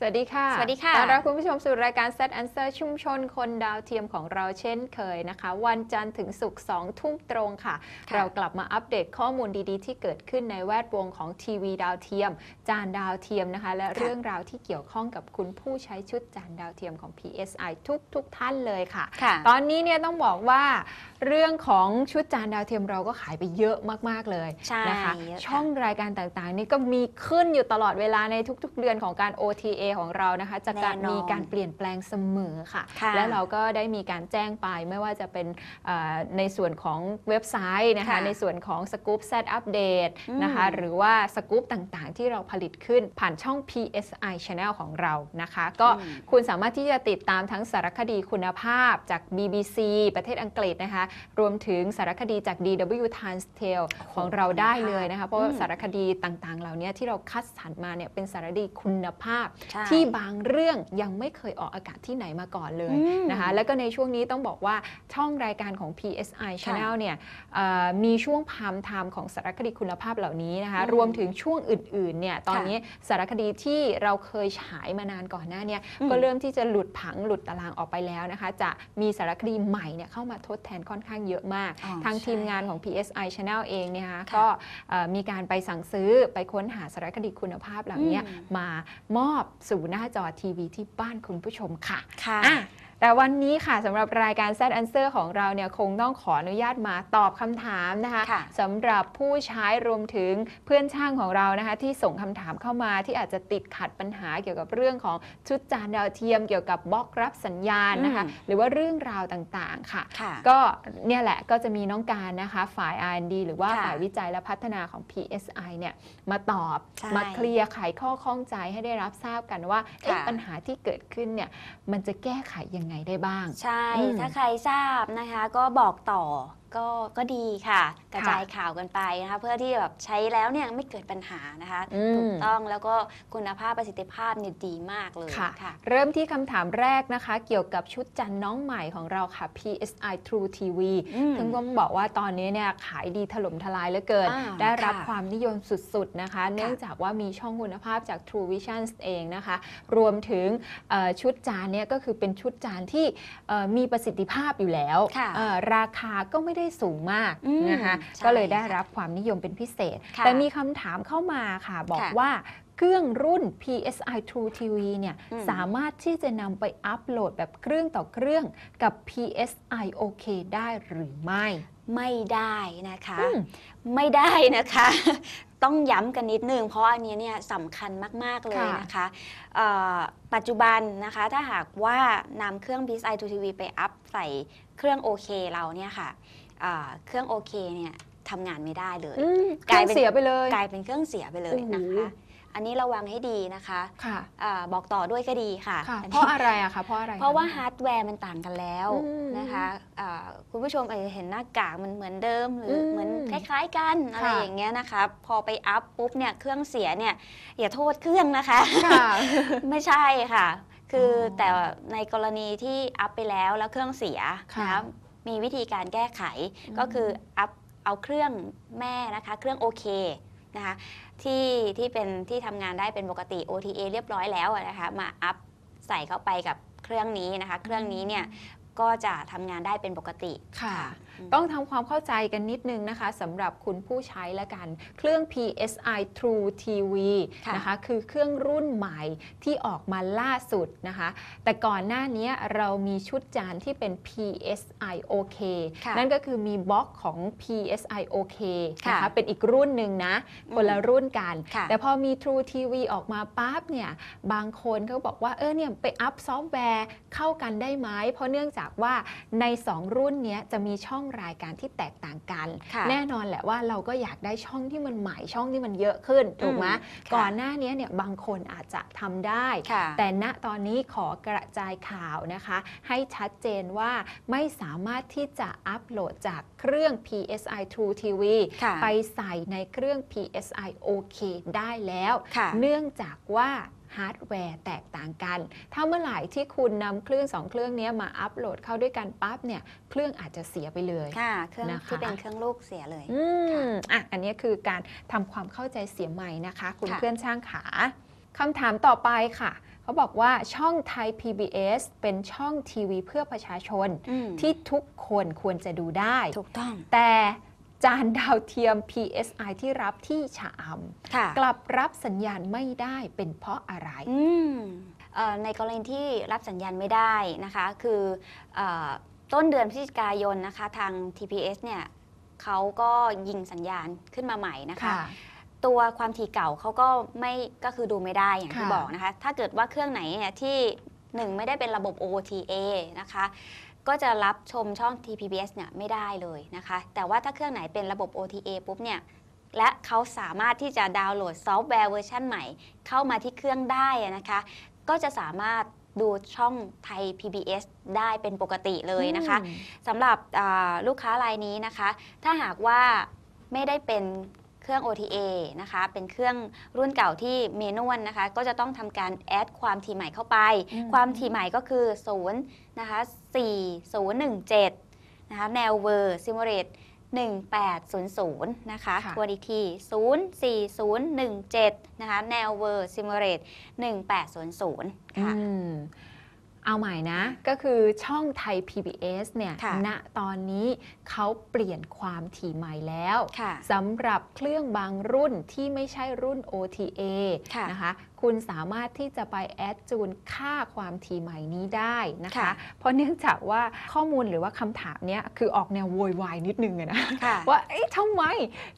สวัสดีค่ะสวัสดีค่ะต้อนรับคุณผู้ชมสู่รายการ Set Answer ชุมชนคนดาวเทียมของเราเช่นเคยนะคะ วันจันทร์ถึงศุกร์2ทุ่มตรงค่ะค่ะ เรากลับมาอัปเดตข้อมูลดีๆ ที่เกิดขึ้นในแวดวงของทีวีดาวเทียม จานดาวเทียมนะคะ และเรื่องราวที่เกี่ยวข้องกับคุณผู้ใช้ชุดจานดาวเทียมของ PSI ทุกๆทท่านเลยค่ะค่ะตอนนี้เนี่ยต้องบอกว่า เรื่องของชุดจานดาวเทียมเราก็ขายไปเยอะมากๆเลยใช่นะคะเยอะค่ะช่องรายการต่างๆ นี่ก็มีขึ้นอยู่ตลอดเวลาในทุก ๆ เดือนของการ OTA ของเรานะคะจะการแน่นอนมีการเปลี่ยนแปลงเสมอค่ะค่ะ และเราก็ได้มีการแจ้งไปไม่ว่าจะเป็นเอ่อในส่วนของเว็บไซต์นะคะค่ะในส่วนของ Scoop Set Update อืมนะคะหรือว่าสกู๊ปต่างๆ ที่เราผลิตขึ้นผ่านช่อง PSI Channel ของเรานะคะ ก็อืมคุณสามารถที่จะติดตามทั้งสารคดีคุณภาพจาก BBC ประเทศอังกฤษนะคะ รวมถึงสารคดีจาก DW Times Tale ของเราได้เลยนะคะ เพราะว่าอืมสารคดีต่างๆ เหล่านี้ที่เราคัดสรรมาเนี่ยเป็นสารคดีคุณภาพใช่ที่บางเรื่องยังไม่เคยออกอากาศที่ไหนมาก่อนเลยอืมนะคะแล้วก็ในช่วงนี้ต้องบอกว่าช่องรายการของ PSI Channel เนี่ยเอ่อมีช่วงพามไทม์ของสารคดีคุณภาพเหล่านี้นะคะอืมรวมถึงช่วงอื่นๆเนี่ยตอนค่ะนี้สารคดีที่เราเคยฉายมานานก่อนหน้าเนี่ยอืมก็เริ่มที่จะหลุดผังหลุดตารางออกไปแล้วนะคะ จะมีสารคดีใหม่เนี่ยเข้ามาทดแทนค่อนข้างเยอะมากอ๋อทางใช่ทีมงานของ PSI Channel เองเนี่ยนะคะค่ะก็เอ่อมีการไปสั่งซื้อไปค้นหาสารคดีคุณภาพเหล่านี้อืมมามอบสู่หน้าจอทีวีที่บ้านคุณผู้ชมค่ะค่ะอะ แต่วันนี้ค่ะสำหรับรายการ Z Answer ของเราเนี่ยคงต้องขออนุญาตมาตอบคำถามนะคะค่ะสำหรับผู้ใช้รวมถึงเพื่อนช่างของเรานะคะ ที่ส่งคำถามเข้ามาที่อาจจะติดขัดปัญหาเกี่ยวกับเรื่องของชุดจานดาวเทียมเกี่ยวกับบล็อกรับสัญญาณนะคะอืมหรือว่าเรื่องราวต่างๆค่ะค่ะก็เนี่ยแหละก็จะมีน้องการนะคะฝ่าย R&D หรือว่าค่ะฝ่ายวิจัยและพัฒนาของ PSI เนี่ยมาตอบใช่มาเคลียร์ไขข้อข้องใจให้ได้รับทราบกันว่าเอ๊ะค่ะปัญหาที่เกิดขึ้นเนี่ยมันจะแก้ไขยังไงได้บ้าง ใช่อืมถ้าใครทราบนะคะ ก็บอกต่อก็ก็ดีค่ะ กระจายข่าวกันไปนะคะเพื่อที่แบบใช้แล้วเนี่ยไม่เกิดปัญหานะคะอืม ถูกต้องแล้วก็คุณภาพประสิทธิภาพเนี่ยดีมากเลยค่ะ ค่ะ เริ่มที่คำถามแรกนะคะ เกี่ยวกับชุดจันทร์น้องใหม่ของเราค่ะ PSI True TV อืมซึ่งต้องบอกว่าตอนนี้เนี่ยขายดีถล่มทลายเหลือเกิน อ่าได้รับค่ะความนิยมสุด ๆ นะคะ เนื่องจากว่ามีช่องคุณภาพจาก True Vision เองนะคะ รวมถึงเอ่อชุดจานเนี่ยก็คือเป็นชุดจานที่เอ่อมีประสิทธิภาพอยู่แล้วค่ะ เอ่อราคาก็ไม่ได้สูงมากอืมนะคะใช่ก็เลยได้ค่ะรับความนิยมเป็นพิเศษ ค่ะแต่มีคำถามเข้ามาค่ะ บอกค่ะว่าเครื่องรุ่น PSI True TV เนี่ยอืม สามารถที่จะนำไปอัปโหลดแบบเครื่องต่อเครื่องกับ PSI OK ได้หรือไม่ไม่ได้นะคะ อืม ไม่ได้นะคะ ต้องย้ำกันนิดนึง เพราะอันนี้เนี่ยสำคัญมาก ๆ เลยค่ะนะคะเอ่อปัจจุบันนะคะ ถ้าหากว่านำเครื่อง PSI 2 TV ไปอัพใส่เครื่อง OK เราเนี่ยค่ะเอ่อเครื่อง OK เนี่ยทำงานไม่ได้เลยอืมกลายเป็นเสียไปเลยกลายเป็นเครื่องเสียไปเลยนะโอ้คะโหอันนี้ระวังให้ดีนะคะค่ะอาบอกต่อด้วยก็ดีค่ะค่ะอันเพนี้ ราะอะไรอะคะเพราะอะไรคเพราะว่าฮาร์ดแวร์มันต่างกันแล้วอืมนะคะอ่าคุณผู้ชมอาจจะเห็นหน้ากากมันเหมือนเดิมหรืออมเหมือนคล้าย ๆกันอะไรค่ะ อย่างเงี้ยนะคะพอไปอัพปุ๊บเนี่ยเครื่องเสียเนี่ยอย่าโทษเครื่องนะคะ ค่ะ ไม่ใช่ค่ะ คือออแต่ในกรณีที่อัพไปแล้วแล้วเครื่องเสียค่ะ นะคะ มีวิธีการแก้ไขอืมก็คืออัพเอาเครื่องแม่นะคะ เครื่องโอเคนะคะที่ที่เป็นที่ทำงานได้เป็นปกติ OTA เรียบร้อยแล้วอะนะคะมาอัพใส่เข้าไปกับเครื่องนี้นะคะ เครื่องนี้เนี่ยก็จะทำงานได้เป็นปกติค่ะอืม ต้องทำความเข้าใจกันนิดนึงนะคะสำหรับคุณผู้ใช้และกัน เครื่อง PSI True TV ค่ะนะคะคือเครื่องรุ่นใหม่ที่ออกมาล่าสุดนะคะ แต่ก่อนหน้านี้เรามีชุดจานที่เป็น PSI OK ค่ะนั่นก็คือมีบล็อกของ PSI OK นะค่ะคะเป็นอีกรุ่นหนึ่งนะคนละรุ่นกันค่ะแต่พอมี True TV ออกมาปั๊บเนี่ยบางคนเขาบอกว่าเออเนี่ยไปอัพซอฟต์แวร์เข้ากันได้ไหมเพราะเนื่องจากว่าใน 2 รุ่นเนี้ยจะมีช่องรายการที่แตกต่างกันค่ะแน่นอนแหละว่าเราก็อยากได้ช่องที่มันใหม่ช่องที่มันเยอะขึ้นถูกไหมอืมค่ะก่อนหน้านี้เนี่ยบางคนอาจจะทำได้ค่ะแต่ณตอนนี้ขอกระจายข่าวนะคะ ให้ชัดเจนว่าไม่สามารถที่จะอัปโหลดจากเครื่อง PSI True TV ค่ะไปใส่ในเครื่อง PSI OK ได้แล้วค่ะเนื่องจากว่า ฮาร์ดแวร์แตกต่างกัน ถ้าเมื่อไหร่ที่คุณนำเครื่องสองเครื่องเนี้ยมาอัปโหลดเข้าด้วยกันปั๊บเนี่ยเครื่องอาจจะเสียไปเลยค่ะเครื่องนะคะที่เป็นเครื่องลูกเสียเลยอืมอะอันนี้คือการทำความเข้าใจเสียใหม่นะคะ คุณค่ะเพื่อนช่างขาคำถามต่อไปค่ะเขาบอกว่าช่องไทย PBS เป็นช่องทีวีเพื่อประชาชนอืมที่ทุกคนควรจะดูได้ ถูกต้อง แต่ จานดาวเทียม PSI ที่รับที่ชะอค่ะำกลับรับสัญญาณไม่ได้เป็นเพราะอะไรอืมเอ่อในกรณีที่รับสัญญาณไม่ได้นะคะ คือเออต้นเดือนพฤศจิกายนนะคะทาง TPS เนี่ยเขาก็ยิงสัญญาณขึ้นมาใหม่นะคะตัวความถี่เก่าเขาก็ไม่ก็คือดูไม่ได้อย่างที่ค่ะบอกนะคะ ถ้าเกิดว่าเครื่องไหนเนี่ยที่หนึ่งไม่ได้เป็นระบบ OTA นะคะ ก็จะรับชมช่อง TPBS เนี่ยไม่ได้เลยนะคะ แต่ว่าถ้าเครื่องไหนเป็นระบบ OTA ปุ๊บเนี่ยและเขาสามารถที่จะดาวน์โหลดซอฟต์แวร์เวอร์ชันใหม่ เข้ามาที่เครื่องได้อะนะคะ ก็จะสามารถดูช่องไทย PBS ได้เป็นปกติเลยนะคะอืมสำหรับอ่าลูกค้ารายนี้นะคะ ถ้าหากว่าไม่ได้เป็น เครื่อง OTA นะคะ เป็นเครื่องรุ่นเก่าที่เมนวลนะคะ ก็จะต้องทำการแอดความถี่ใหม่เข้าไปอืมความถี่ใหม่ก็คือ0นะคะ4017นะคะ แนวเวอร์ซิมูเลต1800 นะคะค่ะทวนอีกที 04017 นะคะ แนวเวอร์ซิมูเลต1800 ค่ะอืม เอาใหม่นะก็คือช่องไทย PBS เนี่ยค่ะณตอนนี้เขาเปลี่ยนความถี่ใหม่แล้วค่ะสำหรับเครื่องบางรุ่นที่ไม่ใช่รุ่น OTA ค่ะนะคะคุณสามารถที่จะไปแอดจูนค่าความถี่ใหม่นี้ได้นะคะค่ะเพราะเนื่องจากว่าข้อมูลหรือว่าคำถามเนี้ยคือออกแนวโวยวายนิดนึงอะนะค่ะว่าเอ๊ะทำไม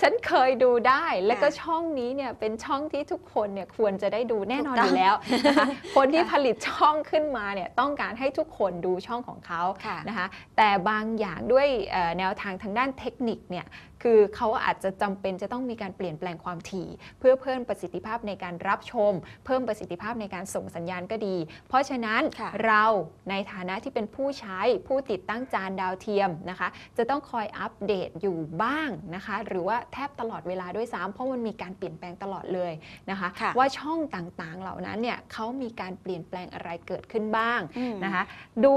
ฉันเคยดูได้ แล้วก็ค่ะช่องนี้เนี่ยเป็นช่องที่ทุกคนเนี่ยควรจะได้ดูแน่นอนถูกต้องอยู่แล้วนะคะคนที่ค่ะผลิตช่องขึ้นมาเนี่ยต้องการให้ทุกคนดูช่องของเขาค่ะนะคะแต่บางอย่างด้วยเอ่อแนวทางทางด้านเทคนิคเนี่ย คือเขาอาจจะจำเป็นจะต้องมีการเปลี่ยนแปลงความถี่ เพื่อเพิ่มประสิทธิภาพในการรับชม เพิ่มประสิทธิภาพในการส่งสัญญาณก็ดี เพราะฉะนั้นค่ะเราในฐานะที่เป็นผู้ใช้ผู้ติดตั้งจานดาวเทียมนะคะ จะต้องคอยอัปเดตอยู่บ้างนะคะ หรือว่าแทบตลอดเวลาด้วยซ้ำเพราะมันมีการเปลี่ยนแปลงตลอดเลยนะคะค่ะว่าช่องต่างๆเหล่านั้นเนี่ยเขามีการเปลี่ยนแปลงอะไรเกิดขึ้นบ้างอืมนะคะ ดู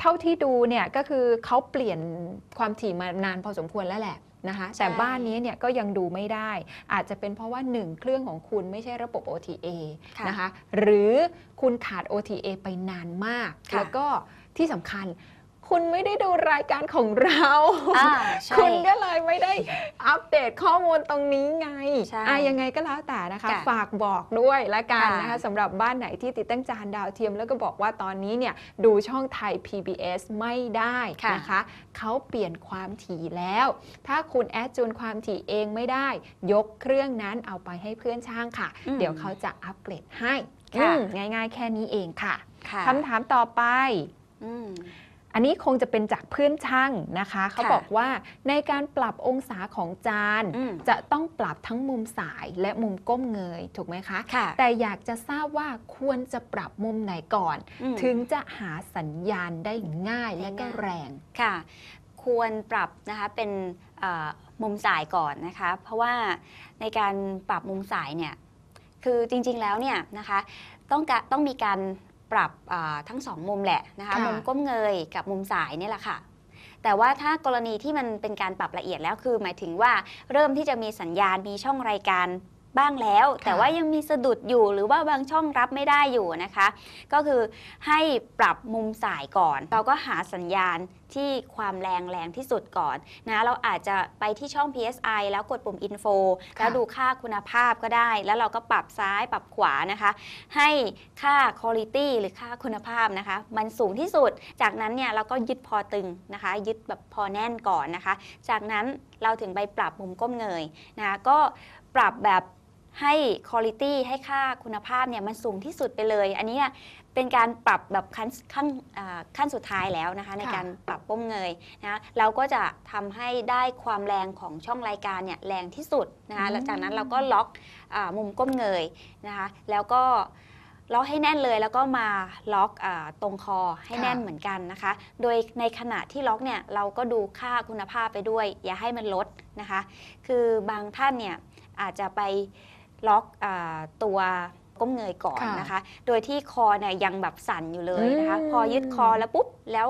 เท่าที่ดูเนี่ยก็คือเขาเปลี่ยนความถี่มานานพอสมควรแล้วแหละ นะคะแต่ใช่บ้านนี้เนี่ยก็ยังดูไม่ได้ อาจจะเป็นเพราะว่า 1 เครื่องของคุณไม่ใช่ระบบ OTA ค่ะนะคะหรือคุณขาด OTA ไปนานมากค่ะแล้วก็ที่สำคัญ คุณไม่ได้ดูรายการของเรา อ่าใช่ คุณก็เลยไม่ได้อัปเดตข้อมูลตรงนี้ไงใช่อะยังไงก็แล้วแต่นะคะ ค่ะฝากบอกด้วยละกันค่ะนะคะสำหรับบ้านไหนที่ติดตั้งจานดาวเทียมแล้วก็บอกว่าตอนนี้เนี่ยดูช่องไทย PBS ไม่ได้นะคะ เขาเปลี่ยนความถี่แล้ว ถ้าคุณแอดจูนความถี่เองไม่ได้ ยกเครื่องนั้นเอาไปให้เพื่อนช่างค่ะ อืมเดี๋ยวเขาจะอัปเกรดให้ค่ะ อืมง่าย ๆ แค่นี้เองค่ะค่ะคำถามต่อไป อืม อันนี้คงจะเป็นจากเพื่อนช่างนะคะ เขาค่ะบอกว่าในการปรับองศาของจานอืมจะต้องปรับทั้งมุมสายและมุมก้มเงยถูกไหมคะค่ะแต่อยากจะทราบว่าควรจะปรับมุมไหนก่อนอืมถึงจะหาสัญญาณได้ง่ายและก็ได้ง่ายแรงค่ะ ควรปรับนะคะเป็นเอ่อมุมสายก่อนนะคะ เพราะว่าในการปรับมุมสายเนี่ยคือจริงๆแล้วเนี่ยนะคะต้องการต้องมีการ ปรับอ่าทั้งสองมุมแหละนะคะค่ะมุมก้มเงยกับมุมสายเนี่ยแหละค่ะแต่ว่าถ้ากรณีที่มันเป็นการปรับละเอียดแล้วคือ หมายถึงว่าเริ่มที่จะมีสัญญาณมีช่องรายการ บ้างแล้ว แต่ว่ายังมีสะดุดอยู่หรือว่าบางช่องรับไม่ได้อยู่นะคะ ก็คือให้ปรับมุมสายก่อน เราก็หาสัญญาณที่ความแรงแรงที่สุดก่อนนะเราอาจจะไปที่ช่อง PSI แล้วกดปุ่ม Info ค่ะแล้วดูค่าคุณภาพก็ได้ แล้วเราก็ปรับซ้ายปรับขวานะคะ ให้ค่า quality หรือค่าคุณภาพนะคะ มันสูงที่สุด จากนั้นเนี่ยเราก็ยึดพอตึงนะคะ ยึดแบบพอแน่นก่อนนะคะ จากนั้นเราถึงไปปรับมุมก้มเงยนะคะก็ปรับแบบ ให้ quality ให้ค่าคุณภาพเนี่ยมันสูงที่สุดไปเลย อันนี้เนี่ยเป็นการปรับแบบขั้นขั้นอ่าขั้นสุดท้ายแล้วนะคะในค่ะการปรับก้มเงยนะเราก็จะทำให้ได้ความแรงของช่องรายการเนี่ยแรงที่สุดนะคะแล้วจากนั้นเราก็ล็อกอามุมก้มเงยนะคะแล้วก็ล็อกให้แน่นเลยแล้วก็มาล็อกอาตรงคอให้ค่ะแน่นเหมือนกันนะคะ โดยในขณะที่ล็อกเนี่ยเราก็ดูค่าคุณภาพไปด้วย อย่าให้มันลดนะคะ คือบางท่านเนี่ยอาจจะไป ล็อกอาตัวก้มเงยก่อนค่ะนะคะ โดยที่คอเนี่ยยังแบบสั่นอยู่เลยนะคะ อืมพอยึดคอแล้วปุ๊บแล้ว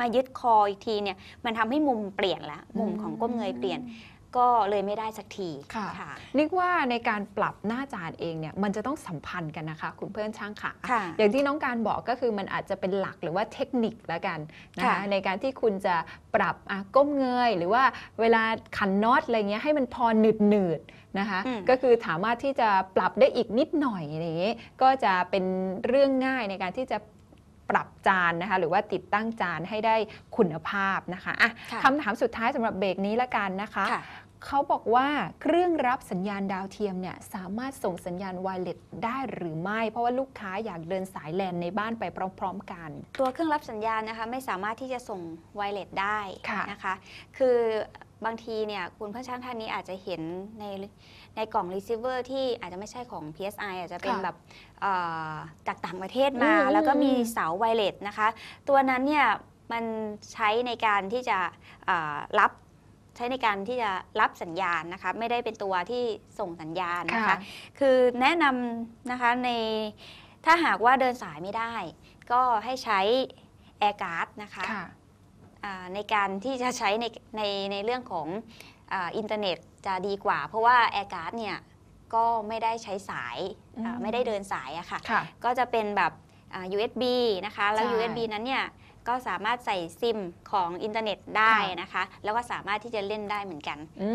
มายึดคออีกทีเนี่ยมันทำให้มุมเปลี่ยนละมุมของก้มเงยเปลี่ยน ก็เลยไม่ได้สักทีค่ะค่ะนึกว่าในการปรับหน้าจานเองเนี่ยมันจะต้องสัมพันธ์กันนะคะ คุณเพื่อนช่างค่ะค่ะอย่างที่น้องการบอกก็คือมันอาจจะเป็นหลักหรือว่าเทคนิคแล้วกันนะคะค่ะในการที่คุณจะปรับอะก้มเงย หรือว่าเวลาขันน็อตอะไรเงี้ยให้มันพอหนืดหนืดๆนะคะอืมก็คือสามารถที่จะปรับได้อีกนิดหน่อยอะไรอย่างเงี้ยก็จะเป็นเรื่องง่ายในการที่จะปรับจานนะคะหรือว่าติดตั้งจานให้ได้คุณภาพนะคะอะค่ะคำถามสุดท้ายสำหรับเบรกนี้ละกันนะคะค่ะ เขาบอกว่าเครื่องรับสัญญาณดาวเทียมเนี่ยสามารถส่งสัญญาณไวเลสได้หรือไม่ เพราะว่าลูกค้าอยากเดินสายแลนในบ้านไปพร้อม ๆ กัน ตัวเครื่องรับสัญญาณนะคะไม่สามารถที่จะส่งไวเลสได้ค่ะนะคะ คือบางทีเนี่ยคุณผู้ช่างท่านนี้อาจจะเห็นในในกล่อง receiver ที่อาจจะไม่ใช่ของ PSI อาจจะเป็นค่ะแบบเอ่อจากต่างประเทศมาอืมแล้วก็มีเสาไวเลสนะคะ ตัวนั้นเนี่ยมันใช้ในการที่จะเอ่อรับ ใช้ในการที่จะรับสัญญาณนะคะไม่ได้เป็นตัวที่ส่งสัญญาณนะคะคือแนะนำนะคะในถ้าหากว่าเดินสายไม่ได้ ก็ให้ใช้แอร์การ์ดนะคะค่ะ อ่าในการที่จะใช้ในในในเรื่องของอาอินเทอร์เน็ตจะดีกว่า เพราะว่าแอร์การ์ดเนี่ยก็ไม่ได้ใช้สายอ่าอืม ไม่ได้เดินสายอะค่ะ ค่ะ ก็จะเป็นแบบอ่า USB นะคะ แล้ว ใช่ USB นั้นเนี่ย ก็สามารถใส่ซิมของอินเทอร์เน็ตได้ค่ะนะคะ แล้วก็สามารถที่จะเล่นได้เหมือนกัน อื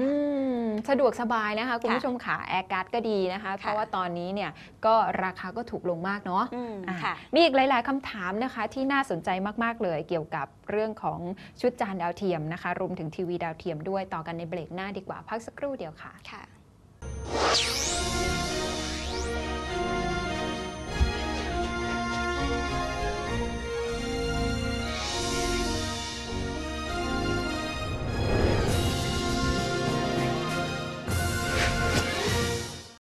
มสะดวกสบายนะคะ คุณผู้ชมขาแอร์การ์ดก็ดีนะคะ เพราะว่าตอนนี้เนี่ยก็ราคาก็ถูกลงมากเนาะอืมอะค่ะมีอีกหลาย ๆคำถามนะคะที่น่าสนใจมาก ๆ เลยเกี่ยวกับเรื่องของชุดจานดาวเทียมนะคะ รวมถึงทีวีดาวเทียมด้วยต่อกันในเบรกหน้าดีกว่าพักสักครู่เดียวค่ะค่ะ